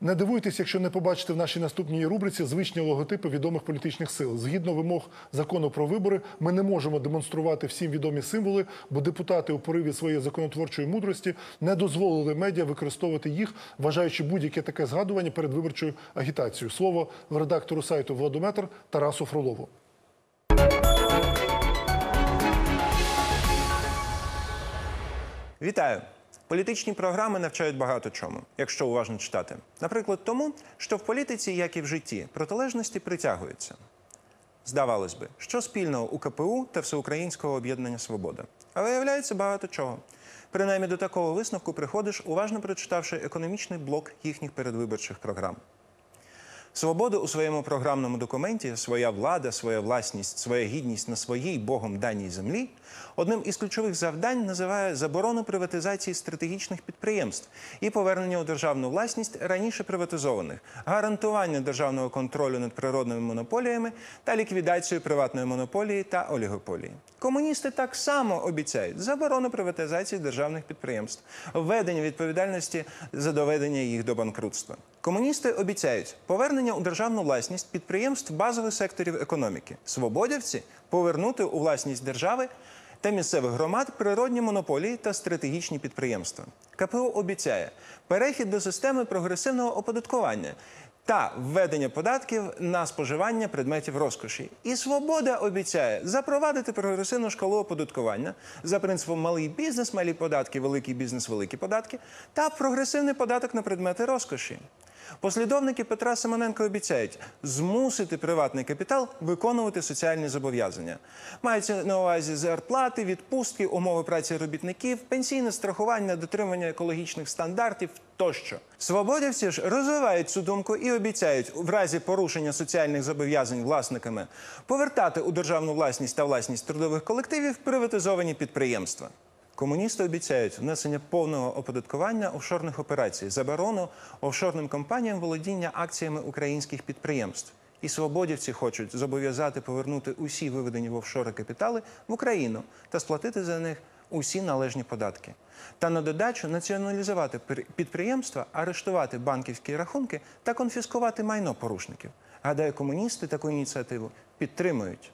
Не дивуйтесь, якщо не побачите в нашій наступній рубриці звичні логотипи відомих політичних сил. Згідно вимог закону про вибори, ми не можемо демонструвати всім відомі символи, бо депутати у пориві своєї законотворчої мудрості не дозволили медіа використовувати їх, вважаючи будь-яке таке згадування перед виборчою агітацією. Слово редактору сайту Владометр Тарасу Фролову. Вітаю! Політичні програми навчають багато чому, якщо уважно читати. Наприклад, тому, що в політиці, як і в житті, протилежності притягуються. Здавалось би, що спільного у КПУ та Всеукраїнського об'єднання Свобода. А виявляється багато чого. Принаймні до такого висновку приходиш, уважно прочитавши економічний блок їхніх передвиборчих програм. Свобода у своєму програмному документі своя влада, своя власність, своя гідність на своїй Богом даній землі одним із ключових завдань називає заборону приватизації стратегічних підприємств і повернення у державну власність раніше приватизованих, гарантування державного контролю над природними монополіями та ліквідацію приватної монополії та олігополії. Комуністи так само обіцяють заборону приватизації державних підприємств, введення відповідальності за доведення їх до банкрутства. Комуністи обіцяють повернення у державну власність підприємств базових секторів економіки. Свободівці повернути у власність держави та місцевих громад природні монополії та стратегічні підприємства. КПУ обіцяє перехід до системи прогресивного оподаткування та введення податків на споживання предметів розкоші. І свобода обіцяє запровадити прогресивну шкалу оподаткування за принципом малий бізнес, малі податки, великий бізнес, великі податки та прогресивний податок на предмети розкоші. Послідовники Петра Симоненка обіцяють змусити приватний капітал виконувати соціальні зобов'язання. Мається на увазі зарплати, відпустки, умови праці робітників, пенсійне страхування, дотримання екологічних стандартів тощо. Свободівці ж розвивають цю думку і обіцяють в разі порушення соціальних зобов'язань власниками повертати у державну власність та власність трудових колективів приватизовані підприємства. Комуністи обіцяють внесення повного оподаткування офшорних операцій, заборону офшорним компаніям володіння акціями українських підприємств. І свободівці хочуть зобов'язати повернути усі виведені в офшори капітали в Україну та сплатити за них усі належні податки. Та на додачу націоналізувати підприємства, арештувати банківські рахунки та конфіскувати майно порушників. Гадаю, комуністи таку ініціативу підтримують.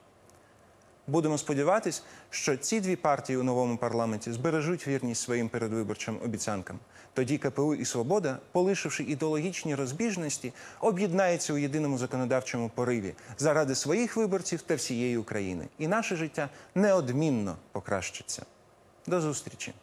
Будемо сподіватись, що ці дві партії у новому парламенті збережуть вірність своїм передвиборчим обіцянкам. Тоді КПУ і Свобода, полишивши ідеологічні розбіжності, об'єднаються у єдиному законодавчому пориві заради своїх виборців та всієї України. І наше життя неодмінно покращиться. До зустрічі!